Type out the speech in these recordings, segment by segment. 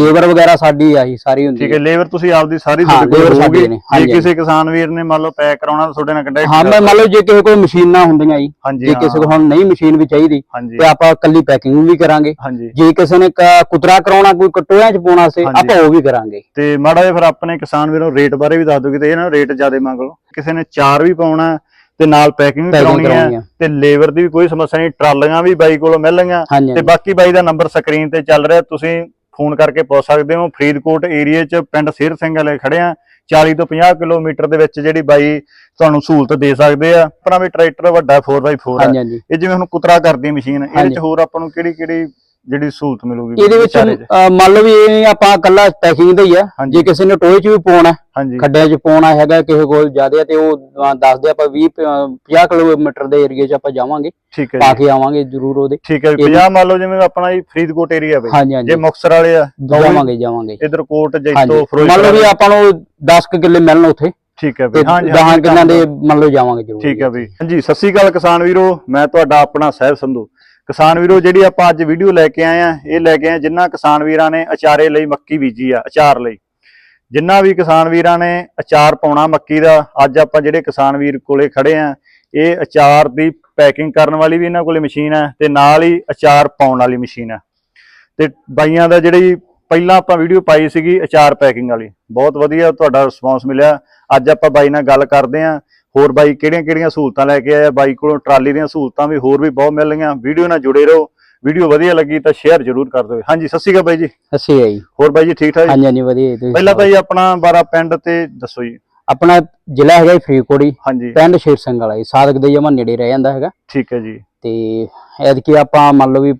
Labour ਵਗੈਰਾ ਸਾਡੀ ਆਹੀ ਸਾਰੀ ਹੁੰਦੀ ਠੀਕ ਹੈ ਲੇਬਰ ਤੁਸੀਂ ਆਪਦੀ ਸਾਰੀ ਤੁਹਾਡੇ ਕੋਲ ਹੋਊਗੀ। ਜੇ ਕਿਸੇ ਕਿਸਾਨ ਵੀਰ ਨੇ ਮੰਨ ਲਓ ਪੈਕ ਕਰਾਉਣਾ ਤਾਂ ਤੁਹਾਡੇ ਨਾਲ ਕੰਟੈਕਟ ਹਾਂ ਮੈਂ ਮੰਨ ਲਓ ਜੇ ਕਿਸੇ ਕੋਲ ਮਸ਼ੀਨਾਂ ਹੁੰਦੀਆਂ ਜੀ ਜੇ ਕਿਸੇ ਕੋਲ ਹੁਣ ਨਹੀਂ ਮਸ਼ੀਨ ਵੀ ਚਾਹੀਦੀ ਤੇ ਆਪਾਂ ਕੱਲੀ ਪੈਕਿੰਗ ਵੀ ਕਰਾਂਗੇ। ਜੇ ਕਿਸੇ ਨੇ ਕੁਤਰਾ ਕਰਾਉਣਾ ਕੋਈ ਕਟੋਇਆਂ ਚ ਪਾਉਣਾ ਸੀ। ਆਪਾਂ ਉਹ ਵੀ ਕਰਾਂਗੇ। ਤੇ ਮਾੜਾ ਜਿਹਾ ਫਿਰ ਆਪਣੇ ਕਿਸਾਨ ਵੀਰੋਂ ਰੇਟ ਬਾਰੇ ਵੀ ਦੱਸ ਦਿਓ ਕਿਤੇ ਇਹਨਾਂ ਰੇਟ ਜ਼ਿਆਦਾ ਮੰਗ ਲਓ। ਕਿਸੇ ਨੇ ਚਾਰ ਵੀ ਪਾਉਣਾ ਤੇ ਨਾਲ ਪੈਕਿੰਗ ਵੀ ਕਰਾਉਣੀ ਹੈ। ਤੇ ਲੇਬਰ ਦੀ ਵੀ ਕੋਈ ਸਮੱਸਿਆ ਨਹੀਂ ਟਰਾਲੀਆਂ ਵੀ ਬਾਈ ਕੋਲੋਂ ਮਿਲਣਗੀਆਂ ਹਾਂਜੀ ਤੇ ਬਾਕੀ ਬਾਈ ਦਾ ਨੰਬਰ ਸਕਰੀਨ ਤੇ ਚੱਲ ਰਿਹਾ ਤੁਸੀਂ ਫੋਨ ਕਰਕੇ ਪੁੱਛ ਸਕਦੇ ਹੋ। ਫਰੀਦਕੋਟ ਏਰੀਆ 'ਚ ਪਿੰਡ ਸਿਰ ਸਿੰਘ ਵਾਲੇ ਖੜੇ ਆ। 40 ਤੋਂ 50 ਕਿਲੋਮੀਟਰ ਦੇ ਵਿੱਚ ਜਿਹੜੀ ਬਾਈ ਤੁਹਾਨੂੰ ਸਹੂਲਤ ਦੇ ਸਕਦੇ ਆ। ਆਪਣਾ ਵੀ ਟਰੈਕਟਰ ਵੱਡਾ 4x4 ਹੈ ਹਾਂਜੀ ਹਾਂਜੀ। ਇਹ ਜਿਵੇਂ ਹੁਣ ਕੁਤਰਾ ਕਰਦੀ ਮਸ਼ੀਨ ਇਹਦੇ। 'ਚ ਹੋਰ ਆਪਾਂ ਨੂੰ ਕਿਹੜੀ ਕਿਹੜੀ ਜਿਹੜੀ ਸਹੂਲਤ ਮਿਲੂਗੀ ਇਹਦੇ ਵਿੱਚ ਵਿਚਾਰੇ 'ਚ? ਅਹ, ਮੰਨ ਲਓ ਵੀ ਇਹ ਆਪਾਂ ਕੱਲਾ ਪੈਕਿੰਗ ਦਾ ਹੀ ਆ। ਹਾਂਜੀ। ਜੇ ਕਿਸੇ ਨੇ ਟੋਏ ਚ ਵੀ ਪਾਉਣਾ ਹਾਂਜੀ। ਖੱਡਿਆਂ ਚ ਪਾਉਣਾ ਹੈਗਾ ਕਿਸੇ ਕੋਲ ਜ਼ਿਆਦਾ ਤੇ ਉਹ ਦੱਸਦੇ ਆਪਾਂ 20 ਅਹ, 50 ਕਿਲੋਮੀਟਰ ਦੇ ਏਰੀਆ ਚ ਆਪਾਂ ਜਾਵਾਂਗੇ ਠੀਕ ਹੈ ਪਾ ਜੀ। ਕੇ ਆਵਾਂਗੇ ਜ਼ਰੂਰ ਉਹਦੇ। ਠੀਕ ਹੈ ਜੀ। ਇਹ ਵੀ- 50 ਮੰਨ ਲਓ ਜਿਵੇਂ ਆਪਣਾ ਜੀ ਫਰੀਦਕੋਟ ਏਰੀਆ ਬਈ ਹਾਂਜੀ ਜੇ ਹਾਂਜੀ ਮੁਕਤਸਰ ਵਾਲੇ ਆ ਜਾਵਾਂਗੇ ਜਾਵਾਂਗੇ। ਇਧਰ ਕੋਟ ਹਾਂਜੀ। ਜੈਤੋ ਮੰਨ ਫਿਰੋਜ਼ਪੁਰ ਲਓ ਵੀ। ਆਪਾਂ ਨੂੰ 10 ਕੁ ਕਿੱਲੇ ਮਿਲਣ ਉੱਥੇ। ਠੀਕ ਹੈ ਤੇ ਬਈ ਹਾਂਜੀ ਦਹਾਂ ਹਾਂਜੀ, ਕਿੱਲਿਆਂ ਦੇ ਮੰਨ ਲਓ ਜਾਵਾਂਗੇ ਜ਼ਰੂਰ। ਠੀਕ ਹੈ ਬਈ ਹਾਂਜੀ ਸਤਿ ਸ੍ਰੀ ਅਕਾਲ ਕਿਸਾਨ ਵੀਰੋ ਮੈਂ ਤੁਹਾਡਾ ਆਪਣਾ ਸਹਿਬ ਸੰਧੂ। ਕਿਸਾਨ ਵੀਰੋ, ਜਿਹੜੀ ਆਪਾਂ ਅੱਜ ਵੀਡੀਓ ਲੈ ਕੇ ਆਏ ਆ, ਇਹ ਲੈ ਕੇ ਆਏ ਜਿੰਨਾ ਕਿਸਾਨ ਵੀਰਾਂ ਨੇ ਅਚਾਰੇ ਲਈ ਮੱਕੀ ਬੀਜੀ ਆ, ਅਚਾਰ ਲਈ। ਜਿੰਨਾ ਵੀ ਕਿਸਾਨ ਵੀਰਾਂ ਨੇ ਅਚਾਰ ਪਾਉਣਾ ਮੱਕੀ ਦਾ, ਅੱਜ ਆਪਾਂ ਜਿਹੜੇ ਕਿਸਾਨ ਵੀਰ ਕੋਲੇ ਖੜੇ ਆ, ਇਹ ਅਚਾਰ ਦੀ ਪੈਕਿੰਗ ਕਰਨ ਵਾਲੀ ਵੀ ਇਹਨਾਂ ਕੋਲੇ ਮਸ਼ੀਨ ਹੈ ਤੇ ਨਾਲ ਹੀ ਅਚਾਰ ਪਾਉਣ ਵਾਲੀ ਮਸ਼ੀਨ ਹੈ ਤੇ ਬਾਈਆਂ ਦਾ ਜਿਹੜੀ ਪਹਿਲਾਂ ਆਪਾਂ ਵੀਡੀਓ ਪਾਈ ਸੀਗੀ ਅਚਾਰ ਪੈਕਿੰਗ ਵਾਲੀ, ਬਹੁਤ ਵਧੀਆ ਤੁਹਾਡਾ ਰਿਸਪੌਂਸ ਮਿਲਿਆ। ਅੱਜ ਆਪਾਂ ਬਾਈ ਨਾਲ ਗੱਲ ਕਰਦੇ ਆਂ ਹੋਰ ਬਾਈ ਕਿਹੜੀਆਂ ਕਿਹੜੀਆਂ ਸਹੂਲਤਾਂ ਲੈ ਕੇ ਆਇਆ? ਬਾਈ ਕੋਲੋਂ ਟਰਾਲੀ ਦੀਆਂ ਸਹੂਲਤਾਂ ਵੀ ਹੋਰ ਵੀ ਬਹੁਤ ਮਿਲ ਰਹੀਆਂ ਵੀਡੀਓ ਨਾਲ ਜੁੜੇ ਰਹੋ। ਵੀਡੀਓ ਵਧੀਆ ਲੱਗੀ ਤਾਂ ਸ਼ੇਅਰ ਜ਼ਰੂਰ ਕਰ ਦਿਓ। ਹਾਂਜੀ ਸਤਿ ਸ਼੍ਰੀ ਅਕਾਲ ਬਾਈ ਜੀ। ਅੱਛੀ ਹੈ ਜੀ। ਹੋਰ ਬਾਈ ਜੀ ਠੀਕ ਠਾਕ ਹਾਂਜੀ ਹਾਂਜੀ ਵਧੀਆ ਤੁਸੀਂ ਪਹਿਲਾਂ ਤਾਂ। ਜੀ ਆਪਣਾ ਬਾਰਾ ਪਿੰਡ ਤੇ ਦੱਸੋ ਜੀ। ਆਪਣਾ ਜ਼ਿਲ੍ਹਾ ਹੈਗਾ ਜੀ ਫਰੀਦਕੋਟ ਜੀ। ਹਾਂਜੀ। ਪਿੰਡ ਸ਼ੇਰ ਸਿੰਘ ਵਾਲਾ ਜੀ। ਸਾਦਕ ਦੇ ਜਮਾ ਨੇੜੇ ਰਹਿ ਜਾਂਦਾ ਹੈਗਾ। ਠੀਕ ਹੈ ਜੀ। ਤੇ ਐਤਕੀ ਆਪਾਂ ਮੰਨ ਲਓ ਵੀ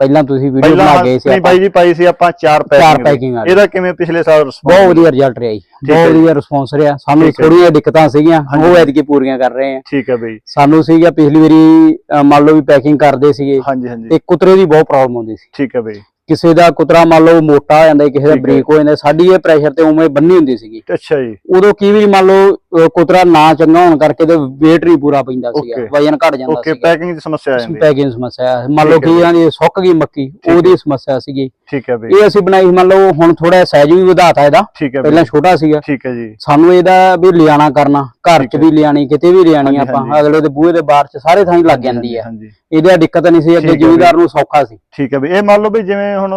ਪਹਿਲਾਂ ਤੁਸੀਂ ਵੀਡੀਓ ਪਹਿਲਾਂ ਬਣਾ ਗਏ ਸੀ ਨਹੀਂ ਬਾਈ ਜੀ ਪਾਈ ਸੀ ਆਪਾਂ ਚਾਰ ਚਾਰ ਪੈਕਿੰਗ ਪੈਕਿੰਗ ਵਾਲੀ। ਇਹਦਾ ਕਿਵੇਂ ਪਿਛਲੇ ਸਾਲ response ਬਹੁਤ ਵਧੀਆ ਰਿਜ਼ਲਟ ਰਿਹਾ ਜੀ। ਹੈ ਬਹੁਤ ਜੀ। ਵਧੀਆ ਰਿਸਪੌਂਸ ਰਿਹਾ। ਸਾਨੂੰ ਠੀਕ ਹੈ। ਥੋੜੀਆਂ ਦਿੱਕਤਾਂ ਸੀਗੀਆਂ। ਉਹ ਐਤਕੀ ਪੂਰੀਆਂ ਕਰ ਰਹੇ ਆ ਠੀਕ ਹੈ ਬਈ। ਸਾਨੂੰ ਸੀਗਾ ਪਿਛਲੀ ਵਾਰੀ ਅਹ, ਮੰਨ ਲਓ ਵੀ ਪੈਕਿੰਗ ਕਰਦੇ ਸੀਗੇ। ਹਾਂਜੀ ਹਾਂਜੀ। ਤੇ ਕੁਤਰੇ ਦੀ ਬਹੁਤ ਪ੍ਰੋਬਲਮ ਆਉਂਦੀ ਸੀ। ਠੀਕ ਹੈ ਬਈ। ਕਿਸੇ ਦਾ ਕੁਤਰਾ ਮੰਨ ਲਓ ਮੋਟਾ ਹੋ ਜਾਂਦਾ ਸੀ, ਕਿਸੇ ਦਾ। ਬਰੀਕ ਹੋ ਜਾਂਦਾ ਸਾਡੀ ਇਹ ਪ੍ਰੈਸ਼ਰ ਤੇ ਉਵੇਂ ਬੰਨੀ ਹੁੰਦੀ ਸੀਗੀ। ਅੱਛਾ ਜੀ। ਉਦੋਂ ਕੀ ਵੀ ਮੰਨ ਲਓ ਕੁਤਰਾ ਨਾ ਚੰਗਾ ਹੋਣ ਕਰਕੇ ਤੇ weight ਨਹੀਂ ਪੂਰਾ ਪੈਂਦਾ ਸੀਗਾ. ਵਜਨ ਘਟ ਜਾਂਦਾ ਓਕੇ ਸੀਗਾ। ਪੈਕਿੰਗ ਦੀ ਸਮੱਸਿਆ ਆ ਜਾਂਦੀ। ਪੈਕਿੰਗ ਸਮੱਸਿਆ ਮੰਨ ਲਓ ਕਿ ਇਹਨਾਂ ਦੀ ਸੁੱਕ ਗਈ ਮੱਕੀ। ਉਹਦੀ ਸਮੱਸਿਆ ਸੀਗੀ। ਠੀਕ ਹੈ ਬਈ। ਇਹ ਅਸੀਂ ਬਣਾਈ ਮੰਨ ਲਓ ਹੁਣ ਥੋੜਾ ਸਾਈਜ਼ ਵੀ ਵਧਾਤਾ ਇਹਦਾ। ਪਹਿਲਾਂ ਛੋਟਾ ਸੀਗਾ। ਠੀਕ ਹੈ ਜੀ। ਸਾਨੂੰ ਇਹਦਾ ਵੀ ਲਿਆਣਾ ਕਰਨਾ। ਘਰ ਚ। ਵੀ ਲਿਆਣੀ ਕਿਤੇ ਵੀ ਲਿਆਣੀ ਆਪਾਂ। ਅਗਲੇ ਦੇ ਬੂਹੇ ਦੇ ਬਾਹਰ ਚ ਸਾਰੇ ਥਾਂ ਹੀ ਲੱਗ ਜਾਂਦੀ ਹੈ ਹਾਂਜੀ ਇਹਦਾ ਦਿੱਕਤ ਨਹੀਂ ਸੀ ਅੱਗੇ ਜ਼ਿਮੀਦਾਰ ਨੂੰ ਸੌਖਾ ਸੀ। ਠੀਕ ਹੈ ਬਈ ਇਹ ਮੰਨ ਲਓ ਵੀ ਜਿਵੇਂ ਹੁਣ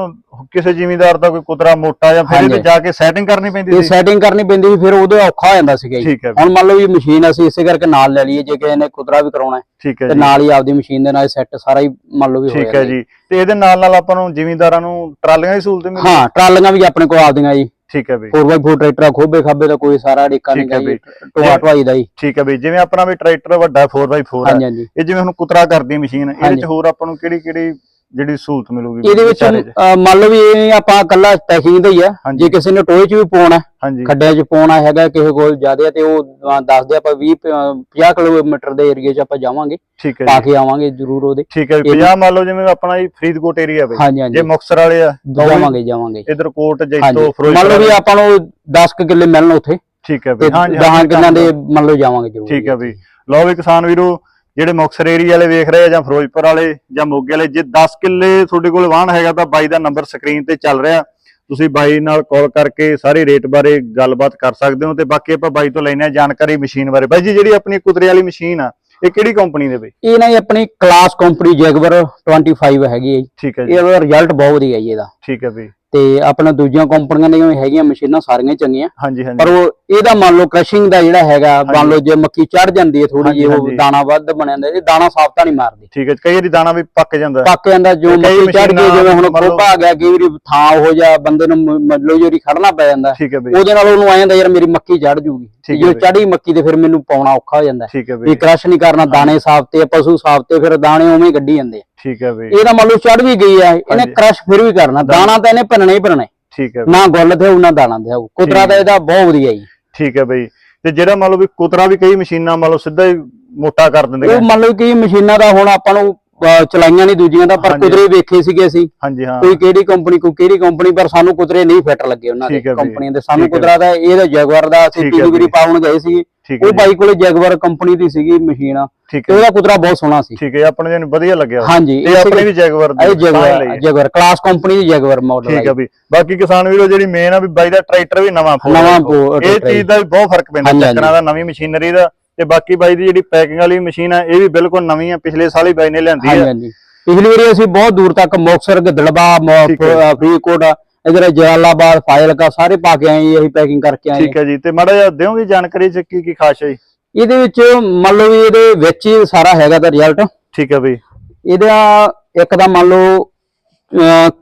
ਕਿਸੇ ਜ਼ਿਮੀਂਦਾਰ ਦਾ ਕੋਈ ਕੁਤਰਾ ਮੋਟਾ ਜਾਂ ਫਿਰ। ਇਹਦੇ ਜਾ ਕੇ ਸੈਟਿੰਗ ਕਰਨੀ ਪੈਂਦੀ ਇਹ ਸੀ। ਸੈਟਿੰਗ ਕਰਨੀ ਪੈਂਦੀ ਸੀ ਫਿਰ ਉਦੋਂ ਔਖਾ ਹੋ ਜਾਂਦਾ ਸੀਗਾ ਜੀ। ਠੀਕ ਹੈ ਹੁਣ ਮੰਨ ਲਓ ਵੀ ਮਸ਼ੀਨ ਅਸੀਂ ਇਸੇ ਕਰਕੇ ਨਾਲ ਲੈ ਲਈਏ ਜੇ ਕਿਸੇ ਨੇ ਕੁਤਰਾ ਵੀ ਕਰਾਉਣਾ ਹੈ ਤੇ ਨਾਲ ਹੀ ਆਪਦੀ ਮਸ਼ੀਨ ਦੇ ਨਾਲ ਸੈੱਟ ਸਾਰਾ ਹੀ ਮੰਨ ਲਓ ਵੀ ਹੋ ਠੀਕ ਹੈ ਜਾਂਦਾ ਜੀ। ਤੇ ਇਹਦੇ ਨਾਲ ਨਾਲ ਆਪਾਂ ਨੂੰ ਜ਼ਿਮੀਂਦਾਰਾਂ ਨੂੰ ਟਰਾਲੀਆਂ ਦੀ ਸਹੂਲਤ ਮਿਲਦੀ ਹਾਂ? ਟਰਾਲੀਆਂ ਵੀ ਆਪਣੇ ਕੋਲ ਆਪਦੀਆਂ ਜੀ। ਠੀਕ ਹੈ ਬਈ 4x4 ਟਰੈਕਟਰ ਖੋਬੇ ਖਾਬੇ ਦਾ ਕੋਈ ਸਾਰਾ ਡਿੱਕਾ ਨਹੀਂ ਠੀਕ ਹੈ ਗਾ ਜੀ ਬਈ। ਟੋਆ ਟਵਾਈ ਦਾ ਜੀ ਠੀਕ ਹੈ ਬਈ ਜਿਵੇਂ ਆਪਣਾ ਵੀ ਟਰੈਕਟਰ ਵੱਡਾ 4x4 ਹੈ ਇਹ ਜਿਵੇਂ ਹੁਣ ਕੁਤਰਾ ਕਰਦੀ ਮਸ਼ੀਨ ਇਹਦੇ। ਚ ਹੋਰ ਆਪਾਂ ਨੂੰ ਕਿਹੜੀ ਕਿਹੜੀ ਜਿਹੜੀ ਸਹੂਲਤ ਮਿਲੂਗੀ ਇਹਦੇ ਵਿੱਚ ਵਿਚਾਰੇ 'ਚ? ਅਹ, ਮੰਨ ਲਓ ਵੀ ਇਹ ਆਪਾਂ ਕੱਲਾ ਪੈਕਿੰਗ ਦਾ ਹੀ ਆ। ਹਾਂਜੀ। ਜੇ ਕਿਸੇ ਨੇ ਟੋਏ ਚ ਵੀ ਪਾਉਣਾ ਹਾਂਜੀ। ਖੱਡਿਆਂ ਚ ਪਾਉਣਾ ਹੈਗਾ ਕਿਸੇ ਕੋਲ ਜ਼ਿਆਦਾ ਤੇ ਉਹ ਅਹ, ਦੱਸਦੇ ਆਪਾਂ 20 ਅਹ, 50 ਕਿਲੋਮੀਟਰ ਦੇ ਏਰੀਆ ਚ ਆਪਾਂ ਜਾਵਾਂਗੇ ਠੀਕ ਹੈ ਪਾ ਜੀ। ਕੇ ਆਵਾਂਗੇ ਜ਼ਰੂਰ ਉਹਦੇ। ਠੀਕ ਹੈ ਜੀ। ਇਹ ਵੀ- 50 ਮੰਨ ਲਓ ਜਿਵੇਂ ਆਪਣਾ ਜੀ ਫਰੀਦਕੋਟ ਏਰੀਆ ਬਈ ਹਾਂਜੀ ਜੇ ਹਾਂਜੀ ਮੁਕਤਸਰ ਵਾਲੇ ਆ ਜਾਵਾਂਗੇ ਜਾਵਾਂਗੇ। ਇਧਰ ਕੋਟ ਹਾਂਜੀ। ਜੈਤੋ ਮੰਨ ਫਿਰੋਜ਼ਪੁਰ ਲਓ ਵੀ। ਆਪਾਂ ਨੂੰ 10 ਕੁ ਕਿੱਲੇ ਮਿਲਣ ਉੱਥੇ। ਠੀਕ ਹੈ ਤੇ ਬਈ ਹਾਂਜੀ ਦਹਾਂ ਹਾਂਜੀ, ਕਿੱਲਿਆਂ ਦੇ ਮੰਨ ਲਓ ਜਾਵਾਂਗੇ ਜ਼ਰੂਰ। ਠੀਕ ਹੈ ਬਈ ਲਓ ਵੀ ਕਿਸਾਨ ਵੀਰੋ ਜਿਹੜੇ ਮੁਕਤਸਰ ਏਰੀਆ ਵਾਲੇ ਵੇਖ ਰਹੇ ਆ ਜਾਂ ਫਿਰੋਜ਼ਪੁਰ ਵਾਲੇ ਜਾਂ ਮੋਗੇ ਵਾਲੇ ਜੇ 10 ਕਿੱਲੇ ਤੁਹਾਡੇ ਕੋਲ ਵਾਹਣ ਹੈਗਾ ਤਾਂ ਬਾਈ ਦਾ ਨੰਬਰ ਸਕਰੀਨ ਤੇ ਚੱਲ ਰਿਹਾ। ਤੁਸੀਂ ਬਾਈ ਨਾਲ ਕਾਲ ਕਰਕੇ ਸਾਰੇ ਰੇਟ ਬਾਰੇ ਗੱਲਬਾਤ ਕਰ ਸਕਦੇ ਹੋ ਤੇ ਬਾਕੀ ਆਪਾਂ ਬਾਈ ਤੋਂ ਲੈਣੇ ਆ ਜਾਣਕਾਰੀ ਮਸ਼ੀਨ ਬਾਰੇ। ਬਾਈ ਜੀ ਜਿਹੜੀ ਆਪਣੀ ਕੁਤਰੇ ਵਾਲੀ ਮਸ਼ੀਨ ਆ ਇਹ ਕਿਹੜੀ ਕੰਪਨੀ ਦੇ ਬਈ? ਇਹ ਨਾ ਜੀ ਆਪਣੀ ਕਲਾਸ ਕੰਪਨੀ ਜੈਗਵਰ 25 ਹੈਗੀ ਹੈ ਜੀ। ਠੀਕ ਹੈ ਜੀ। ਇਹਦਾ ਰਿਜ਼ਲਟ ਬਹੁਤ ਵਧੀਆ ਜੀ ਇਹਦਾ। ਠੀਕ ਹੈ ਬਈ। ਤੇ ਆਪਣਾ ਦੂਜੀਆਂ ਕੰਪਨੀਆਂ ਵੀ ਹੈਗੀਆਂ ਮਸ਼ੀਨਾਂ ਸਾਰੀਆਂ ਚੰਗੀਆਂ। ਹਾਂਜੀ ਹਾਂਜੀ। ਪਰ ਉਹ ਇਹਦਾ ਮੰਨ ਲਓ ਕ੍ਰਸ਼ਿੰਗ ਦਾ ਜਿਹੜਾ ਹੈਗਾ ਮੰਨ ਲਓ ਜੇ ਮੱਕੀ ਚੜ ਜਾਂਦੀ ਹੈ ਥੋੜੀ ਜਿਹੀ ਉਹ। ਦਾਣਾ ਵੱਧ ਬਣ ਜਾਂਦਾ ਇਹ ਦਾਣਾ ਸਾਫ਼ ਤਾਂ ਨਹੀਂ ਮਾਰਦੀ। ਠੀਕ ਹੈ ਕਈ ਵਾਰੀ ਦਾਣਾ ਵੀ ਪੱਕ ਜਾਂਦਾ। ਪੱਕ ਜਾਂਦਾ ਜੋ ਮੱਕੀ ਚੜ ਗਈ ਜਿਵੇਂ ਹੁਣ ਮੰਨ ਲਓ- ਖੋਪਾ ਆ ਗਿਆ ਕਈ ਵਾਰੀ ਥਾਂ ਹੋ ਜਾ ਬੰਦੇ ਨੂੰ ਮ- ਮਤਲਬ ਜਿਹੜੀ ਖੜਨਾ ਪੈ ਜਾਂਦਾ ਉਹਦੇ ਨਾਲ ਉਹਨੂੰ ਆ ਜਾਂਦਾ ਯਾਰ ਮੇਰੀ ਮੱਕੀ ਚੜ ਜੂਗੀ। ਜੇ। ਚੜੀ ਮੱਕੀ ਤੇ ਫਿਰ ਮੈਨੂੰ ਪਾਉਣਾ ਔਖਾ ਹੋ ਜਾਂਦਾ। ਵੀ ਕ੍ਰਸ਼ ਨਹੀਂ ਕਰਨਾ ਦਾਣੇ ਸਾਫ਼ ਤੇ ਪਸ਼ੂ ਸਾਫ਼ ਤੇ ਫਿਰ ਦਾਣੇ ਉਵੇਂ ਹੀ ਕੱਢੀ ਜਾਂਦੇ। ਠੀਕ ਹੈ ਬਈ ਇਹ ਤਾਂ ਮੰਨ ਲਓ ਚੜ ਵੀ ਗਈ ਆ ਇਹਨੇ। ਕ੍ਰਸ਼ ਫਿਰ ਵੀ ਕਰਨਾ ਦਾਣਾ ਤਾਂ ਇਹਨੇ ਭੰਨਣਾ ਹੀ ਭੰਨਣਾ ਹੈ। ਠੀਕ ਹੈ ਨਾ ਗੁੱਲ ਤੇ ਨਾ ਦਾਣਾ ਤੇ ਕੁਤਰਾ ਹੈ। ਇਹਦਾ ਬਹੁਤ ਵਧੀਆ ਜੀ ਠੀਕ ਹੈ ਬਈ ਤੇ ਜਿਹੜਾ ਮੰਨ ਲਓ ਵੀ ਕੁਤਰਾ ਵੀ ਕਈ ਮਸ਼ੀਨਾਂ ਮੰਨ ਲਓ ਸਿੱਧਾ ਹੀ ਮੋਟਾ ਕਰ ਦਿੰਦੇ ਉਹ ਮੰਨ ਲਓ ਕਿ ਮਸ਼ੀਨਾਂ ਦਾ ਹੁਣ ਆਪਾਂ ਨੂੰ ਚਲਾਈਆਂ ਨਹੀਂ ਦੂਜੀਆਂ ਦਾ ਪਰ। ਕੁਤਰੇ ਵੇਖੇ ਸੀਗੇ ਅਸੀਂ ਹਾਂਜੀ ਹਾਂ ਕੋਈ ਕਿਹੜੀ ਕੰਪਨੀ ਕੋਈ ਕਿਹੜੀ ਕੰਪਨੀ ਪਰ ਸਾਨੂੰ ਕੁਤਰੇ ਨਹੀਂ ਫਿੱਟ ਲੱਗੇ ਉਹਨਾਂ ਦੇ ਹੈ। ਕੰਪਨੀਆਂ ਦੇ ਸਾਨੂੰ ਹੈ। ਕੁਤਰਾ ਦਾ ਇਹਦਾ ਜੈਗੁਆਰ ਦਾ ਅਸੀਂ ਠੀਕ ਹੈ ਪੀਲੀ ਵੀ। ਪਾਉਣ ਗਏ ਸੀ ਹੈ ਉਹ ਬਾਈ ਕੋਲੇ ਜੈਗਵਰ ਕੰਪਨੀ ਦੀ ਸੀਗੀ ਮਸ਼ੀਨ। ਤੇ ਉਹਦਾ ਕੁਤਰਾ ਬਹੁਤ ਸੋਹਣਾ ਸੀ। ਠੀਕ ਹੈ ਆਪਣੇ ਜਨ ਵਧੀਆ ਲੱਗਿਆ। ਹਾਂਜੀ ਇਹ ਆਪਣੇ ਵੀ ਜੈਗਵਰ ਦੀ ਜੈਗਵਰ। ਜੈਗਵਰ ਕਲਾਸ ਕੰਪਨੀ ਦੀ ਜੈਗਵਰ ਮਾਡਲ ਠੀਕ ਹੈ ਵੀ। ਬਾਕੀ ਕਿਸਾਨ ਵੀਰੋ ਜਿਹੜੀ ਮੇਨ ਆ ਵੀ ਬਾਈ ਦਾ ਟਰੈਕਟਰ ਵੀ ਨਵਾਂ ਫੋਰ ਨਵਾਂ ਇਹ ਚੀਜ਼ ਦਾ ਵੀ ਬਹੁਤ ਫ਼ਰਕ ਪੈਂਦਾ ਚੱਕਰਾਂ ਦਾ ਨਵੀਂ ਮਸ਼ੀਨਰੀ ਦਾ। ਤੇ ਬਾਕੀ ਬਾਈ ਦੀ ਜਿਹੜੀ ਪੈਕਿੰਗ ਵਾਲੀ ਮਸ਼ੀਨ ਆ ਇਹ ਵੀ ਬਿਲਕੁਲ ਨਵੀਂ ਆ ਪਿਛਲੇ ਸਾਲ ਹੀ ਬਾਈ ਨੇ ਲਿਆਂਦੀ ਆ। ਹਾਂਜੀ ਪਿਛਲੀ ਵਾਰੀ ਅਸੀਂ ਬਹੁਤ ਦੂਰ ਤੱਕ ਠੀਕ ਹੈ। ਫਰੀਦਕੋਟ ਇਧਰ ਜਲਾਲਾਬਾਦ ਫਾਜ਼ਿਲਕਾ ਸਾਰੇ ਪਾ ਕੇ ਆਏ ਜੀ, ਅਸੀਂ ਪੈਕਿੰਗ ਕਰਕੇ ਆਏ ਠੀਕ ਹੈ ਜੀ ਤੇ ਮਾੜਾ ਜਿਹਾ ਦਿਓਗੇ ਜਾਣਕਾਰੀ ਚ ਕੀ ਕੀ ਖਾਸ ਹੈ ਜੀ? ਇਹਦੇ ਵਿੱਚ ਮੰਨ ਲਓ ਵੀ ਇਹਦੇ ਵਿੱਚ ਹੀ ਸਾਰਾ ਹੈਗਾ ਦਾ ਰਿਜ਼ਲਟ ਠੀਕ ਹੈ ਬਈ ਇਹਦਾ ਇੱਕ ਤਾਂ ਮੰਨ ਲਓ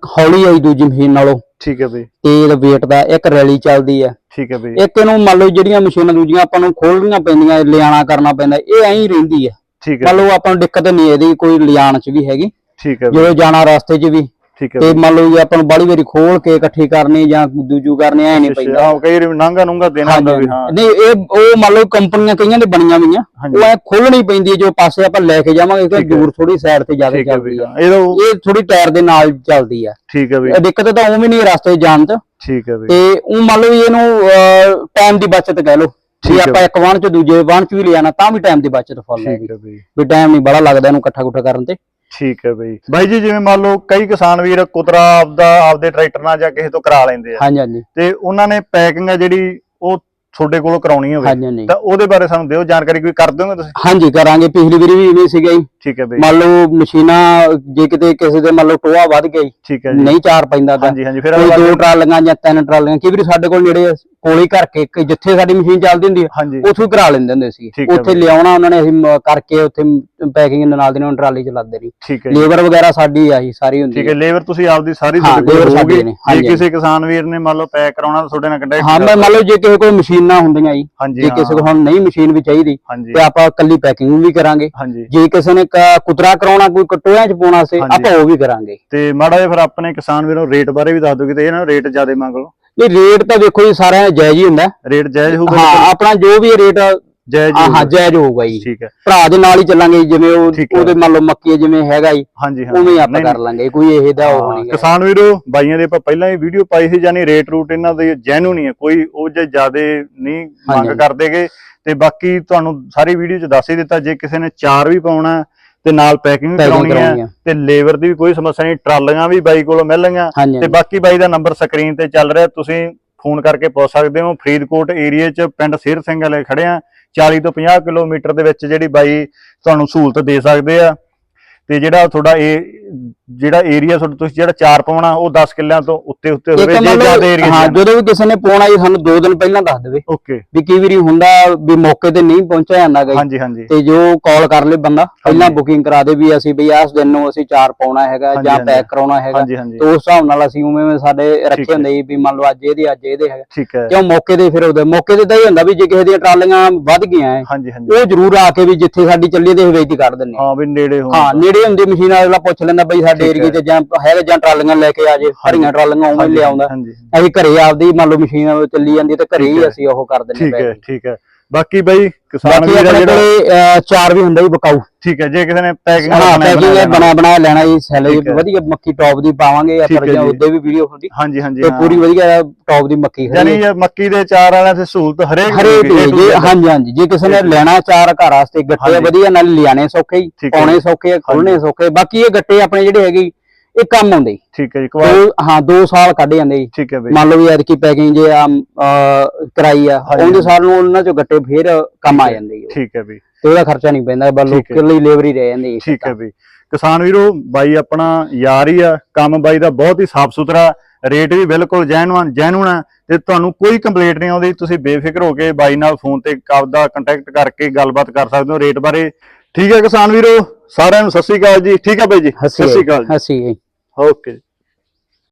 ਹੌਲੀ ਆਈ ਦੂਜੀ ਮਸ਼ੀਨ ਨਾਲੋਂ। ਠੀਕ ਹੈ ਬਈ ਤੇ ਇਹਦਾ weight ਦਾ ਇੱਕ ਰੈਲੀ ਚੱਲਦੀ ਹੈ। ਠੀਕ ਹੈ ਬਈ ਇੱਕ ਇਹਨੂੰ ਮੰਨ ਲਓ ਜਿਹੜੀਆਂ ਮਸ਼ੀਨਾਂ ਦੂਜੀਆਂ ਆਪਾਂ ਨੂੰ ਖੋਲਣੀਆਂ ਪੈਂਦੀਆਂ ਲਿਆਣਾ ਕਰਨਾ ਪੈਂਦਾ ਇਹ ਐਂ ਹੀ ਰਹਿੰਦੀ ਹੈ। ਠੀਕ ਹੈ ਮੰਨ ਲਓ ਆਪਾਂ ਨੂੰ ਦਿੱਕਤ ਨਹੀਂ ਇਹਦੀ ਕੋਈ ਲਿਆਣ ਚ ਵੀ ਹੈਗੀ। ਠੀਕ ਹੈ ਜਦੋਂ ਜਾਣਾ ਰਸਤੇ 'ਚ ਵੀ ਠੀਕ ਹੈ ਤੇ ਮੰਨ ਲਓ ਜੇ ਆਪਾਂ ਨੂੰ ਬਾੜੀ ਵਾਰੀ ਖੋਲ ਕੇ ਇਕੱਠੀ ਕਰਨੀ ਜਾਂ ਦੂਜੂ ਕਰਨੀ ਐ ਨਹੀਂ ਪੈਂਦਾ। ਹਾਂ ਕਈ ਵਾਰੀ ਨਾਂਗਾ ਨੂੰਗਾ ਦੇਣਾ ਹੁੰਦਾ ਵੀ ਹਾਂ। ਨਹੀਂ ਇਹ ਉਹ ਮੰਨ ਲਓ ਕੰਪਨੀਆਂ ਕਈਆਂ ਦੇ ਬਣੀਆਂ ਹੋਈਆਂ। ਉਹ ਐ ਖੋਲਣੀ ਪੈਂਦੀ ਹੈ ਜੋ ਪਾਸੇ ਆਪਾਂ ਲੈ ਕੇ ਜਾਵਾਂਗੇ ਕਿ। ਦੂਰ ਥੋੜੀ ਸਾਈਡ ਤੇ ਜਾ ਕੇ ਚੱਲਦੀ ਆ। ਇਹ ਥੋੜੀ ਟਾਇਰ ਦੇ ਨਾਲ ਚੱਲਦੀ ਆ। ਠੀਕ ਹੈ ਇਹ ਦਿੱਕਤ ਤਾਂ ਉਹ ਵੀ ਨਹੀਂ ਰਸਤੇ ਜਾਣ ਚ ਠੀਕ ਹੈ ਬਈ। ਤੇ ਉਹ ਮੰਨ ਲਓ ਵੀ ਇਹਨੂੰ ਟਾਈਮ ਦੀ ਬਚਤ ਕਹਿ ਲਓ। ਜੇ ਆਪਾਂ ਇੱਕ ਵਾਹਨ ਚ ਦੂਜੇ ਵਾਹਨ ਚ ਵੀ ਲਿਆਣਾ ਤਾਂ ਵੀ ਟਾਈਮ ਦੀ ਬਚਤ ਫੁੱਲ ਹੈ ਵੀ ਟਾਈਮ ਨਹੀਂ ਬੜਾ ਲੱਗਦਾ ਇਹਨੂੰ ਇਕੱਠਾ ਕੁੱਠਾ ਕਰਨ ਤੇ। ਠੀਕ ਹੈ ਬਈ। ਬਾਈ ਜੀ ਜਿਵੇਂ ਮੰਨ ਲਓ ਕਈ ਕਿਸਾਨ ਵੀਰ ਕੁਤਰਾ ਆਪਦਾ ਆਪਦੇ ਟਰੈਕਟਰ ਨਾਲ ਜਾਂ ਕਿਸੇ ਤੋਂ ਕਰਾ ਲੈਂਦੇ ਆ। ਹਾਂਜੀ ਹਾਂਜੀ। ਤੇ ਉਹਨਾਂ ਨੇ ਪੈਕਿੰਗ ਆ ਜਿਹੜੀ ਉਹ ਤੁਹਾਡੇ ਕੋਲੋਂ ਕਰਾਉਣੀ ਹੋਵੇ। ਹਾਂਜੀ ਤਾਂ ਉਹਦੇ ਬਾਰੇ ਸਾਨੂੰ ਦਿਓ ਜਾਣਕਾਰੀ ਕੋਈ ਕਰ ਦਿਓਗੇ ਤੁਸੀਂ? ਹਾਂਜੀ ਕਰਾਂਗੇ। ਪਿਛਲੀ ਵਾਰੀ ਵੀ ਇਵੇਂ ਸੀਗਾ। ਜੀ ਠੀਕ ਹੈ ਬਈ। ਮੰਨ ਲਓ ਮਸ਼ੀਨਾਂ ਜੇ ਕਿਤੇ ਕਿਸੇ ਦੇ ਮੰਨ ਲਓ ਟੋਆ ਵੱਧ ਗਿਆ ਜੀ ਠੀਕ ਹੈ ਜੀ। ਨਹੀਂ ਚਾਰ ਪੈਂਦਾ ਤਾਂ। ਹਾਂਜੀ ਹਾਂਜੀ ਫਿਰ ਕੋਈ ਅਗਲਾ ਦੋ ਟਰਾਲੀਆਂ ਜਾਂ ਤਿੰਨ ਟਰਾਲੀਆਂ ਕਈ ਵਾਰੀ ਸਾਡੇ ਕੋਲ ਨੇੜੇ ਕੋਲੇ ਕਰਕੇ ਕਿ ਜਿੱਥੇ ਸਾਡੀ ਮਸ਼ੀਨ ਚੱਲਦੀ ਹੁੰਦੀ ਉੱਥੋਂ ਕਰਾ ਲੈਂਦੇ ਹੁੰਦੇ ਸੀ ਉੱਥੇ ਲਿਆਉਣਾ ਉਹਨਾਂ ਨੇ ਅਸੀਂ ਕਰਕੇ ਉੱਥੇ ਪੈਕਿੰਗ ਨਾਲ ਦੀ ਨਾਲ ਟਰਾਲੀ ਚ ਲੱਦਦੇ ਲੇਬਰ ਵਗੈਰਾ ਸਾਡੀ ਆਹੀ ਸਾਰੀ ਹੁੰਦੀ ਠੀਕ ਹੈ ਲੇਬਰ ਤੁਸੀਂ ਆਪਦੀ ਸਾਰੀ ਹੋਊਗੀ। ਜੇ ਕਿਸੇ ਕਿਸਾਨ ਵੀਰ ਨੇ ਮੰਨ ਲਓ ਪੈਕ ਕਰਾਉਣਾ ਤਾਂ ਤੁਹਾਡੇ ਨਾਲ ਕੰਟੈਕਟ ਹਾਂ ਮੈਂ ਮੰਨ ਲਓ ਜੇ ਕਿਸੇ ਕੋਲ ਮਸ਼ੀਨਾਂ ਹੁੰਦੀਆਂ ਜੀ ਜੇ ਕਿਸੇ ਕੋਲ ਹੁਣ ਨਹੀਂ ਮਸ਼ੀਨ ਵੀ ਚਾਹੀਦੀ ਤੇ ਆਪਾਂ ਕੱਲੀ ਪੈਕਿੰਗ ਵੀ ਕਰਾਂਗੇ। ਜੇ ਕਿਸੇ ਨੇ ਕੁਤਰਾ ਕਰਾਉਣਾ ਕੋਈ ਕਟੋਇਆਂ ਚ ਪਾਉਣਾ ਸੀ। ਆਪਾਂ ਉਹ ਵੀ ਕਰਾਂਗੇ। ਤੇ ਮਾੜਾ ਜਿਹਾ ਫਿਰ ਆਪਣੇ ਕਿਸਾਨ ਵੀਰੋਂ ਰੇਟ ਬਾਰੇ ਵੀ ਦੱਸ ਦਿਓ ਕਿਤੇ ਇਹਨਾਂ ਰੇਟ ਜ਼ਿਆਦਾ ਮੰਗ ਲਓ। ਇਹ ਰੇਟ ਤਾਂ ਵੇਖੋ ਜੀ ਸਾਰਿਆਂ ਦਾ ਜਾਇਜ਼ ਹੀ ਹੁੰਦਾ ਰੇਟ ਜਾਇਜ਼ ਹੋਊਗਾ ਹਾਂ ਆਪਣਾ ਜੋ ਵੀ ਰੇਟ ਜਾਇਜ਼ ਹੀ। ਜਾਇਜ਼ ਹੋਊਗਾ ਜੀ ਠੀਕ ਹੈ ਭਰਾ ਦੇ ਨਾਲ ਹੀ ਚੱਲਾਂਗੇ ਜਿਵੇਂ ਉਹ। ਉਹਦੇ ਮੰਨ ਲਓ ਮੱਕੀ ਜਿਵੇਂ ਹੈਗਾ ਜੀ ਹਾਂਜੀ ਹਾਂ ਉਵੇਂ ਆਪਾਂ ਕਰ ਲਾਂਗੇ ਕੋਈ ਇਹ ਦਾ ਉਹ ਨਹੀਂ ਕਿਸਾਨ ਵੀਰੋ ਬਾਈਆਂ ਦੇ ਆਪਾਂ ਪਹਿਲਾਂ ਹੀ ਵੀਡੀਓ ਪਾਈ ਸੀ ਜਾਨੀ ਰੇਟ ਰੂਟ ਇਹਨਾਂ ਦੇ ਜੈਨੂਨ ਹੀ ਹੈ ਕੋਈ ਉਹ ਜੇ ਜ਼ਿਆਦੇ ਨਹੀਂ ਮੰਗ। ਕਰਦੇਗੇ ਤੇ ਬਾਕੀ ਤੁਹਾਨੂੰ ਸਾਰੀ ਵੀਡੀਓ 'ਚ ਦੱਸ ਹੀ ਦਿੱਤਾ ਜੇ ਕਿਸੇ ਨੇ ਚਾਰ ਵੀ ਪਾਉਣਾ ਤੇ ਨਾਲ ਪੈਕਿੰਗ ਕਰਾਉਣੀ ਹੈ। ਤੇ ਲੇਬਰ ਦੀ ਵੀ ਕੋਈ ਸਮੱਸਿਆ ਨਹੀਂ ਟਰਾਲੀਆਂ ਵੀ ਬਾਈ ਕੋਲੋਂ ਮਿਲਣਗੀਆਂ ਤੇ ਬਾਕੀ ਬਾਈ ਦਾ ਨੰਬਰ ਸਕਰੀਨ ਤੇ ਚੱਲ ਰਿਹਾ ਤੁਸੀਂ ਫੋਨ ਕਰਕੇ ਪੁੱਛ ਸਕਦੇ ਹੋ। ਫਰੀਦਕੋਟ ਏਰੀਆ 'ਚ ਪਿੰਡ ਸਿਰ ਸਿੰਘ ਵਾਲੇ ਖੜੇ ਆ। 40 ਤੋਂ 50 ਕਿਲੋਮੀਟਰ ਦੇ ਵਿੱਚ ਜਿਹੜੀ ਬਾਈ ਤੁਹਾਨੂੰ ਸਹੂਲਤ ਦੇ ਸਕਦੇ ਆ। ਤੇ ਜਿਹੜਾ ਤੁਹਾਡਾ ਇਹ ਜਿਹੜਾ ਏਰੀਆ ਤੁਹਾਡਾ ਤੁਸੀਂ ਜਿਹੜਾ ਚਾਰ ਪਾਉਣਾ ਉਹ 10 ਕਿੱਲਿਆਂ ਤੋਂ ਉੱਤੇ ਉੱਤੇ ਹੋਵੇ ਜੇ ਜ਼ਿਆਦਾ ਏਰੀਆ ਹਾਂ ਜਦੋਂ ਵੀ ਕਿਸੇ ਨੇ ਪਾਉਣਾ ਜੀ ਸਾਨੂੰ 2 ਦਿਨ ਪਹਿਲਾਂ ਦੱਸ ਦੇਵੇ ਓਕੇ ਵੀ ਕਈ ਵਾਰੀ ਹੁੰਦਾ ਵੀ ਮੌਕੇ ਤੇ ਨਹੀਂ ਪਹੁੰਚਿਆ ਜਾਂਦਾ ਗਾ ਜੀ। ਹਾਂਜੀ ਹਾਂਜੀ ਤੇ ਜੋ ਕਾਲ ਕਰ ਲੇ ਬੰਦਾ ਪਹਿਲਾਂ। ਬੁਕਿੰਗ ਕਰਾ ਦੇ ਵੀ ਅਸੀਂ ਵੀ ਇਸ ਦਿਨ ਨੂੰ ਅਸੀਂ ਚਾਰ ਪਾਉਣਾ ਹੈਗਾ ਜਾਂ। ਪੈਕ ਕਰਾਉਣਾ ਹੈਗਾ ਤੇ ਉਸ ਹਿਸਾਬ ਨਾਲ ਅਸੀਂ ਉਵੇਂ ਸਾਡੇ ਰੱਖੇ ਹੈ। ਹੁੰਦੇ ਵੀ ਮੰਨ ਲਓ ਅੱਜ ਇਹਦੇ ਅੱਜ ਇਹਦੇ ਹੈਗਾ ਠੀਕ ਹੈ ਕਿਉਂ ਮੌਕੇ ਤੇ ਫਿਰ ਉਹਦੇ ਮੌਕੇ ਤੇ ਤਾਂ ਇਹ ਹੁੰਦਾ ਵੀ ਜੇ ਕਿਸੇ ਦੀਆਂ ਟਰਾਲੀਆਂ ਵੱਧ ਗਈਆਂ ਹੈ, ਉਹ ਜ਼ਰੂਰ ਆ ਕੇ ਵੀ ਜਿੱਥੇ ਸਾਡੀ ਚੱਲੀ ਤੇ ਵੇਚਦੀ ਕੱਢ ਦਿੰਨੇ ਆ। ਹਾਂ ਵੀ ਨੇੜੇ ਹੋ ਹਾਂ ਨੇੜੇ ਹੁੰਦੀ ਮਸ਼ੀਨ ਵਾਲਾ ਪੁੱਛ ਲੈਂਦਾ ਬਈ ਸਾਡੇ ਏਰੀਏ 'ਚ ਜਾਂ ਹੈਗਾ ਜਾਂ ਟਰਾਲੀਆਂ ਲੈ ਕੇ ਆ ਜੇ ਹਰੀਆਂ ਟਰਾਲੀਆਂ ਉਵੇਂ ਲਿਆਉਂਦਾ। ਹਾਂਜੀ। ਅਸੀਂ ਘਰੇ ਆਪਦੀ ਮੰਨ ਲਓ ਮਸ਼ੀਨ ਚੱਲੀ ਜਾਂਦੀ ਤੇ ਘਰੇ ਹੀ। ਅਸੀਂ ਉਹ ਕਰ ਦਿੰਨੇ ਠੀਕ ਹੈ ਠੀਕ ਹੈ। ਬਾਕੀ ਬਾਈ ਕਿਸਾਨ ਵੀਰ ਆ ਜਿਹੜਾ ਚਾਰ ਵੀ ਹੁੰਦਾ ਜੀ ਬਕਾਊ ਠੀਕ ਹੈ ਜੇ ਕਿਸੇ ਨੇ ਪੈਕਿੰਗ ਹਾਂ ਪੈਕਿੰਗ ਬਣਾ ਬਣਾ ਲੈਣਾ ਜੀ ਸੈਲਰੀ। ਵਧੀਆ ਮੱਕੀ ਟੌਪ ਦੀ ਪਾਵਾਂਗੇ ਹੈ ਜਾਂ। ਉਹਦੇ ਵੀ ਵੀਡੀਓ ਹੁੰਦੀ ਹਾਂਜੀ ਹਾਂਜੀ ਤੇ। ਪੂਰੀ ਵਧੀਆ ਟੌਪ ਦੀ ਮੱਕੀ ਯਾਨੀ ਮੱਕੀ ਦੇ ਚਾਰ ਵਾਲਿਆਂ ਤੇ ਸਹੂਲਤ ਹਰੇਕ ਹਰੇਕ ਜੇ। ਹਾਂਜੀ ਹਾਂਜੀ ਜੇ ਕਿਸੇ ਨੇ। ਲੈਣਾ ਚਾਰ ਘਰ ਵਾਸਤੇ ਗੱਟੇ। ਵਧੀਆ ਨਾਲ ਲਿਆਣੇ ਸੌਖੇ ਹੀ ਪਾਉਣੇ। ਸੌਖੇ ਆ, ਖੋਲਣੇ ਸੌਖੇ ਬਾਕੀ ਇਹ ਗੱਟੇ ਆਪਣੇ ਜਿਹੜੇ ਹੈਗੇ ਇਹ ਕੰਮ ਆਉਂਦੇ। ਠੀਕ ਹੈ ਜੀ ਕੁਆਲ ਦੋ ਹਾਂ 2 ਸਾਲ ਕੱਢ ਜਾਂਦੇ ਜੀ। ਠੀਕ ਹੈ ਬਈ। ਮੰਨ ਲਓ ਵੀ ਐਤਕੀ ਪੈਕਿੰਗ ਜੇ ਆ ਕਰਾਈ ਆ ਹਾਂਜੀ। ਉਹਦੇ ਸਾਲ ਨੂੰ ਉਹਨਾਂ ਚੋਂ ਗੱਟੇ ਫੇਰ ਕੰਮ ਆ ਜਾਂਦੇ ਜੀ ਠੀਕ ਹੈ ਬਈ। ਤੇ ਉਹਦਾ ਖਰਚਾ ਨਹੀਂ ਪੈਂਦਾ ਬਸ ਠੀਕ ਹੈ। ਲੋਕਲ ਹੀ ਲੇਬਰ ਹੀ ਰਹਿ ਜਾਂਦੀ ਜੀ ਠੀਕ ਹੈ ਬਈ। ਕਿਸਾਨ ਵੀਰੋ ਬਾਈ ਆਪਣਾ ਯਾਰ ਹੀ ਆ ਕੰਮ ਬਾਈ ਦਾ ਬਹੁਤ ਹੀ ਸਾਫ਼ ਸੁਥਰਾ ਰੇਟ ਵੀ ਬਿਲਕੁਲ ਜੈਨੂਨ ਜੈਨੂਨ ਆ ਤੇ ਤੁਹਾਨੂੰ ਕੋਈ ਕੰਪਲੇਂਟ ਨਹੀਂ ਆਉਂਦੀ ਤੁਸੀਂ ਬੇਫਿਕਰ ਹੋ ਕੇ ਬਾਈ ਨਾਲ ਫੋਨ ਤੇ ਆਪਦਾ ਕੰਟੈਕਟ ਕਰਕੇ ਗੱਲਬਾਤ ਕਰ ਸਕਦੇ ਹੋ ਰੇਟ ਬਾਰੇ। ਠੀਕ ਹੈ ਕਿਸਾਨ ਵੀਰੋ ਸਾਰਿਆਂ ਨੂੰ ਸਤਿ ਸ੍ਰੀ ਅਕਾਲ ਜੀ। ਠੀਕ ਹੈ ਬਾਈ ਜੀ। ਸਤਿ ਸ੍ਰੀ ਅਕਾਲ ਜੀ। ਓਕੇ।